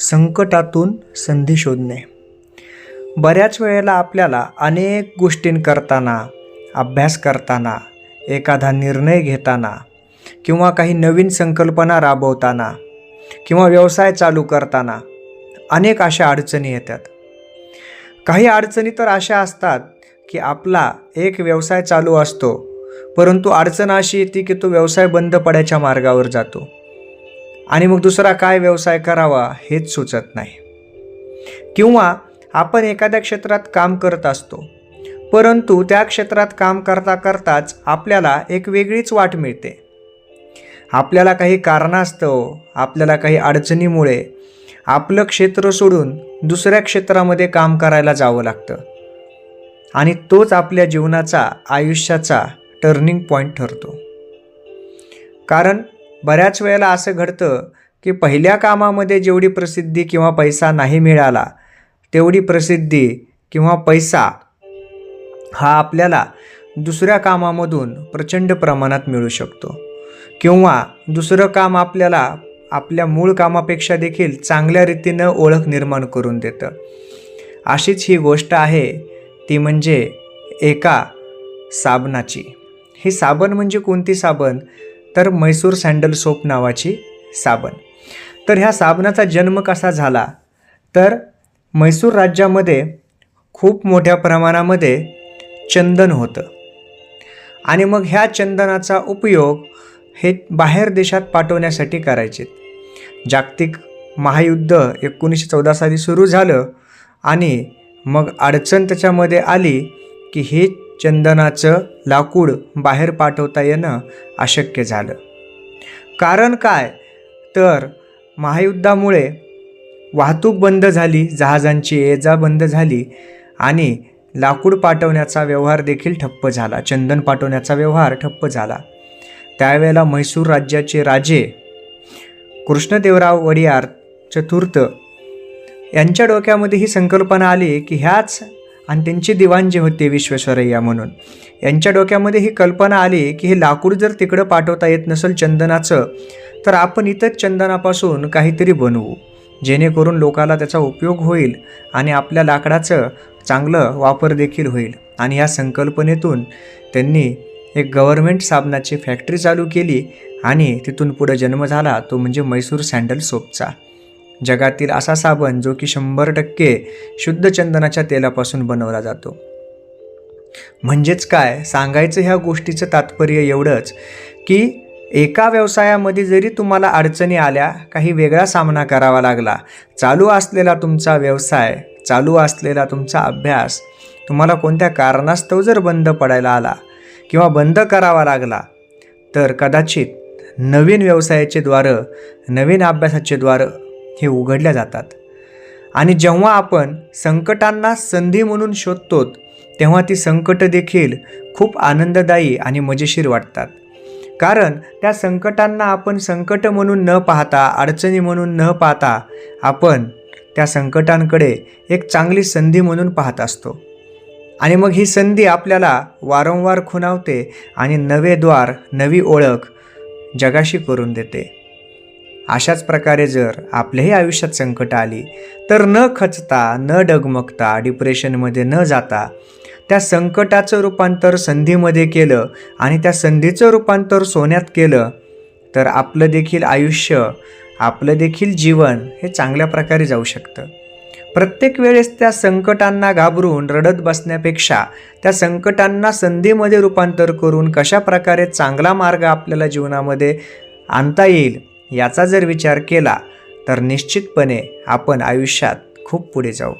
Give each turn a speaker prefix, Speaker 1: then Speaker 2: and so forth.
Speaker 1: संकटातून संधी शोधणे. बऱ्याच वेळेला आपल्याला अनेक गोष्टीं करताना अभ्यास करताना एखादा निर्णय घेताना किंवा काही नवीन संकल्पना राबवताना किंवा व्यवसाय चालू करताना अनेक अशा अडचणी येतात. काही अडचणी तर अशा असतात की आपला एक व्यवसाय चालू असतो परंतु अडचण अशी येते की तो व्यवसाय बंद पडायच्या मार्गावर जातो. आणि मग दुसरा काय व्यवसाय करावा हेच सुचत नाही. किंवा आपण एखाद्या क्षेत्रात काम करत असतो परंतु त्या क्षेत्रात काम करता करताच आपल्याला एक वेगळीच वाट मिळते. आपल्याला काही कारणास्तव आपल्याला काही अडचणीमुळे आपलं क्षेत्र सोडून दुसऱ्या क्षेत्रामध्ये काम करायला जावं लागतं. आणि तोच आपल्या जीवनाचा आयुष्याचा टर्निंग पॉईंट ठरतो. कारण बऱ्याच वेळेला असं घडतं की पहिल्या कामामध्ये जेवढी प्रसिद्धी किंवा पैसा नाही मिळाला तेवढी प्रसिद्धी किंवा पैसा हा आपल्याला दुसऱ्या कामामधून प्रचंड प्रमाणात मिळू शकतो. किंवा दुसरं काम आपल्याला आपल्या मूळ कामापेक्षा देखील चांगल्या रीतीनं ओळख निर्माण करून देतं. अशीच ही गोष्ट आहे ती म्हणजे एका साबणाची. ही साबण म्हणजे कोणती साबण? तर म्हैसूर सँडल सोप नावाची साबण. तर ह्या साबणाचा जन्म कसा झाला? तर म्हैसूर राज्यामध्ये खूप मोठ्या प्रमाणामध्ये चंदन होतं. आणि मग ह्या चंदनाचा उपयोग हे बाहेर देशात पाठवण्यासाठी करायचे. जागतिक महायुद्ध एकोणीसशे चौदा साली सुरू झालं आणि मग अडचण त्याच्यामध्ये आली की हे चंदनाचं लाकूड बाहेर पाठवता येणं अशक्य झालं. कारण काय? तर महायुद्धामुळे वाहतूक बंद झाली जहाजांची ये जा बंद झाली आणि लाकूड पाठवण्याचा व्यवहार देखील ठप्प झाला. चंदन पाठवण्याचा व्यवहार ठप्प झाला. त्यावेळेला म्हैसूर राज्याचे राजे कृष्णदेवराव वडियार चतुर्थ यांच्या डोक्यामध्ये ही संकल्पना आली की ह्याच आणि त्यांचे दिवाण जे होते विश्वेश्वरय्या म्हणून. यांच्या डोक्यामध्ये ही कल्पना आली की हे लाकूड जर तिकडं पाठवता येत नसेल चंदनाचं तर आपण इथंच चंदनापासून काहीतरी बनवू. जेणेकरून लोकाला त्याचा उपयोग होईल आणि आपल्या लाकडाचं चांगलं वापर देखील होईल. आणि ह्या संकल्पनेतून त्यांनी एक गव्हर्मेंट साबणाची फॅक्टरी चालू केली आणि तिथून पुढं जन्म झाला तो म्हणजे म्हैसूर सँडल सोपचा जगातील असा साबण जो की शंभर टक्के शुद्ध चंदनाच्या तेलापासून बनवला जातो. म्हणजेच काय? सांगायचं ह्या गोष्टीचं तात्पर्य एवढंच की एका व्यवसायामध्ये जरी तुम्हाला अडचणी आल्या काही वेगळा सामना करावा लागला चालू असलेला तुमचा व्यवसाय चालू असलेला तुमचा अभ्यास तुम्हाला कोणत्या कारणास्तव जर बंद पडायला आला किंवा बंद करावा लागला तर कदाचित नवीन व्यवसायाचे द्वारं नवीन अभ्यासाचे द्वारं हे उघडल्या जातात. आणि जेव्हा आपण संकटांना संधी म्हणून शोधतो तेव्हा ती संकट देखील खूप आनंददायी आणि मजेशीर वाटतात. कारण त्या संकटांना आपण संकट म्हणून न पाहता अडचणी म्हणून न पाहता आपण त्या संकटांकडे एक चांगली संधी म्हणून पाहत असतो. आणि मग ही संधी आपल्याला वारंवार खुणावते आणि नवे द्वार नवी ओळख जगाशी करून देते. अशाच प्रकारे जर आपल्याही आयुष्यात संकट आली तर न खचता न डगमगता डिप्रेशनमध्ये न जाता त्या संकटाचं रूपांतर संधीमध्ये केलं आणि त्या संधीचं रूपांतर सोन्यात केलं तर आपलं देखील आयुष्य आपलं देखील जीवन हे चांगल्या प्रकारे जाऊ शकतं. प्रत्येक वेळेस त्या संकटांना घाबरून रडत बसण्यापेक्षा त्या संकटांना संधीमध्ये रूपांतर करून कशा प्रकारे चांगला मार्ग आपल्याला जीवनामध्ये आणता येईल याचा जर विचार केला तर निश्चितपणे आपण आयुष्यात खूप पुढे जाऊ.